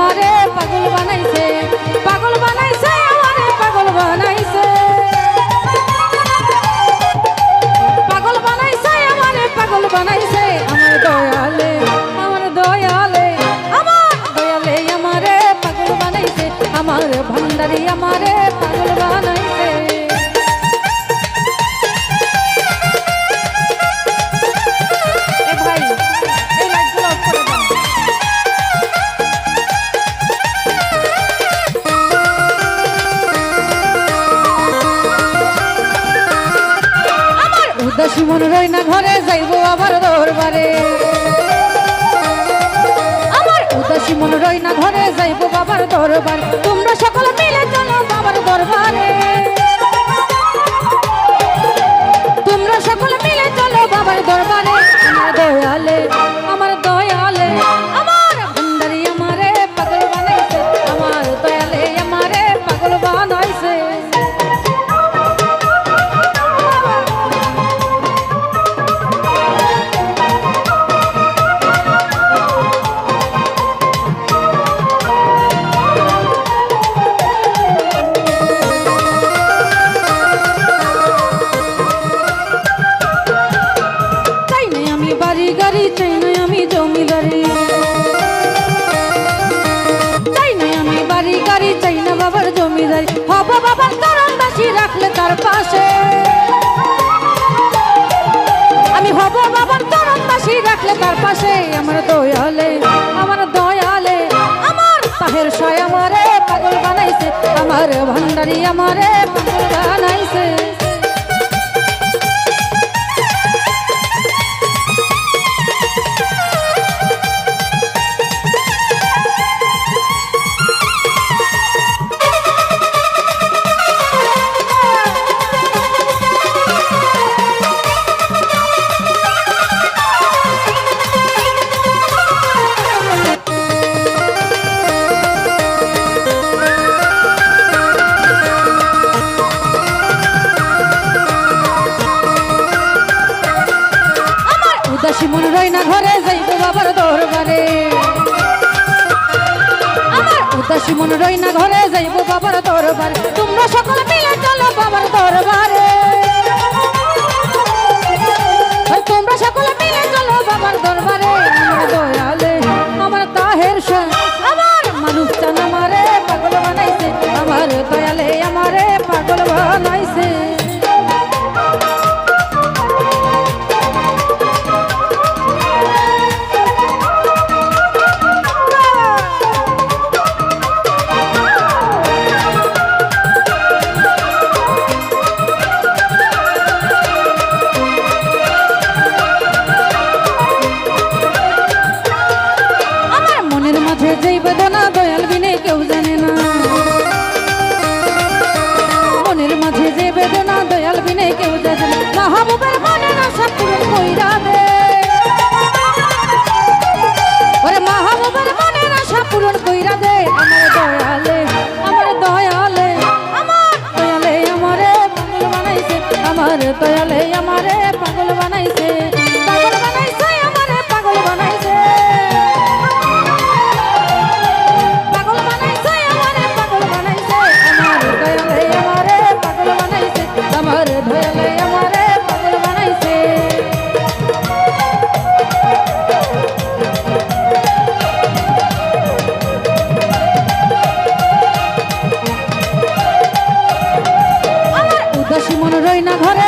আমারে পাগল বানাইছে পাগল বানাইছে, আমারে পাগল বানাইছে। পাগল বানাইছে, আমারে পাগল বানাইছে। আমার দয়ালে আমার দয়ালে আমার দয়ালে আমারে পাগল বানাইছে। আমার ভান্ডারি আমারে পাগল বানাইছে। মন রই না ঘরে, যাইবো আবার দরবারে। আমার উদাসী মন রই না ঘরে, যাইবো বাবার দরবার। চাই নাই আমি বাড়ি গাড়ি না বাবার জমিদারি। হব রাখলে তার আমি হব বাবার তরণ দাসী রাখলে তার পাশে। আমার দয়ালে আমার দয়ালে, আমার পাহের সয় আমারে বানাইছে। আমার ভান্ডারি আমারে আমার উদাসী মন রই না ঘরে যাইব বাবার দরবারে। আমার উদাসী মন রই না ঘরে যাইব বাবার দরবারে। তোমরা সকল মিলে চলো বাবার দরবারে। কইরা দে ওরে মাহবুবের মনে না সব পূরণ কইরা দে আমার দয়ালে আমার দয়ালে আমার দয়ালে আমার দয়ালে আমারে না ঘরে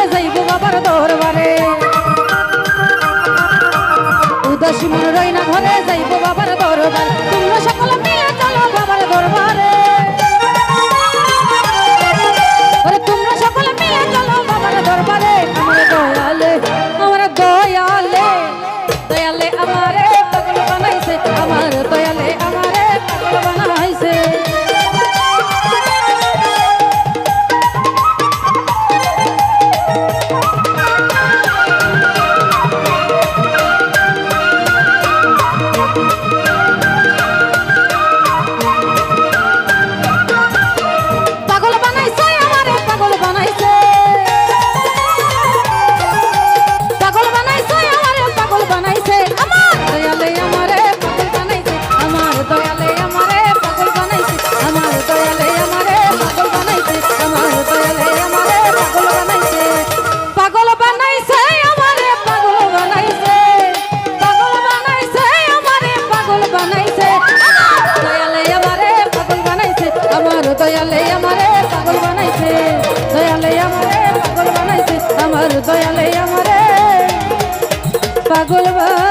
দয়ালে আমারে পাগল বা